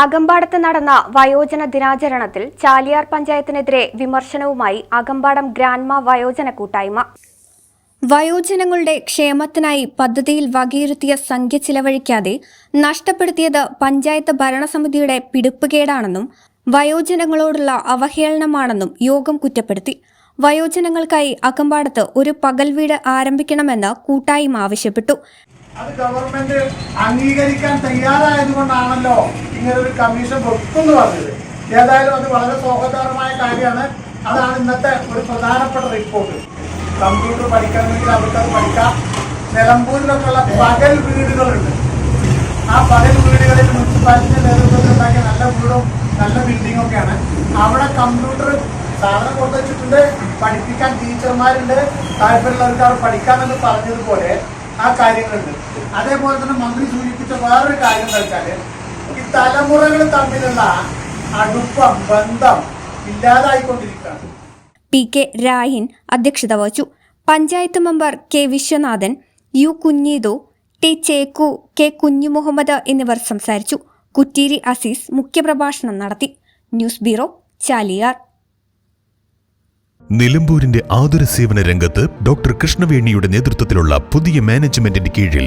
അകമ്പാടത്ത് നടന്ന വയോജന ദിനാചരണത്തിൽ ചാലിയാർ പഞ്ചായത്തിനെതിരെ വിമർശനവുമായി അകമ്പാടം ഗ്രാൻമ വയോജന കൂട്ടായ്മ. വയോജനങ്ങളുടെ ക്ഷേമത്തിനായി പദ്ധതിയിൽ വകയിരുത്തിയ സംഖ്യ ചിലവഴിക്കാതെ നഷ്ടപ്പെടുത്തിയത് പഞ്ചായത്ത് ഭരണസമിതിയുടെ പിടിപ്പുകേടാണെന്നും വയോജനങ്ങളോടുള്ള അവഹേളനമാണെന്നും യോഗം കുറ്റപ്പെടുത്തി. വയോജനങ്ങൾക്കായി അകമ്പാടത്ത് ഒരു പകൽ വീട് ആരംഭിക്കണമെന്ന് കൂട്ടായ്മ ആവശ്യപ്പെട്ടു. അത് ഗവൺമെന്റ് അംഗീകരിക്കാൻ തയ്യാറായതുകൊണ്ടാണല്ലോ. ഇങ്ങനെ ഒരു കമ്മീഷൻ വെക്കുന്നു പറഞ്ഞത്. ഏതായാലും അത് വളരെ സ്വാഗതകരമായ കാര്യമാണ്. അതാണ് ഇന്നത്തെ ഒരു പ്രധാനപ്പെട്ട റിപ്പോർട്ട് കമ്പ്യൂട്ടർ പഠിക്കണമെങ്കിൽ അവർക്ക് അത് പഠിക്കാം. നിലമ്പൂരിലൊക്കെ ഉള്ള പകൽ വീടുകളുണ്ട്. ആ പകൽ വീടുകളിൽ മുനിസിപ്പാലിറ്റി നേതൃത്വത്തിൽ ഉണ്ടാക്കിയ നല്ല വീടും നല്ല ബിൽഡിംഗ് ഒക്കെയാണ്. അവിടെ കമ്പ്യൂട്ടർ സാധനം കൊടുത്തു വെച്ചിട്ടുണ്ട് പഠിപ്പിക്കാൻ ടീച്ചർമാരുണ്ട്. താല്പര്യമുള്ളവർക്ക് അവർ പഠിക്കാമെന്ന് പറഞ്ഞതുപോലെ ആ കാര്യങ്ങളുണ്ട്. അതേപോലെ തന്നെ മന്ത്രി സൂചിപ്പിച്ച വേറൊരു കാര്യം എന്താ വെച്ചാൽ ഈ തലമുറകൾ തമ്മിലുള്ള അടുപ്പം ബന്ധം ഇല്ലാതായിക്കൊണ്ടിരിക്കുകയാണ്. പി കെ രാഹിൻ അധ്യക്ഷത വഹിച്ചു. Panchayat member K Viswanathan U Kunheethu T Cheku K Kunju Muhammad എന്നിവർ സംസാരിച്ചു. കുറ്റീരി അസീസ് മുഖ്യപ്രഭാഷണം നടത്തി. News bureau Chaliyar. നിലമ്പൂരിന്റെ ആതുര സേവന രംഗത്ത് ഡോക്ടർ കൃഷ്ണവേണിയുടെ നേതൃത്വത്തിലുള്ള പുതിയ മാനേജ്മെന്റിന്റെ കീഴിൽ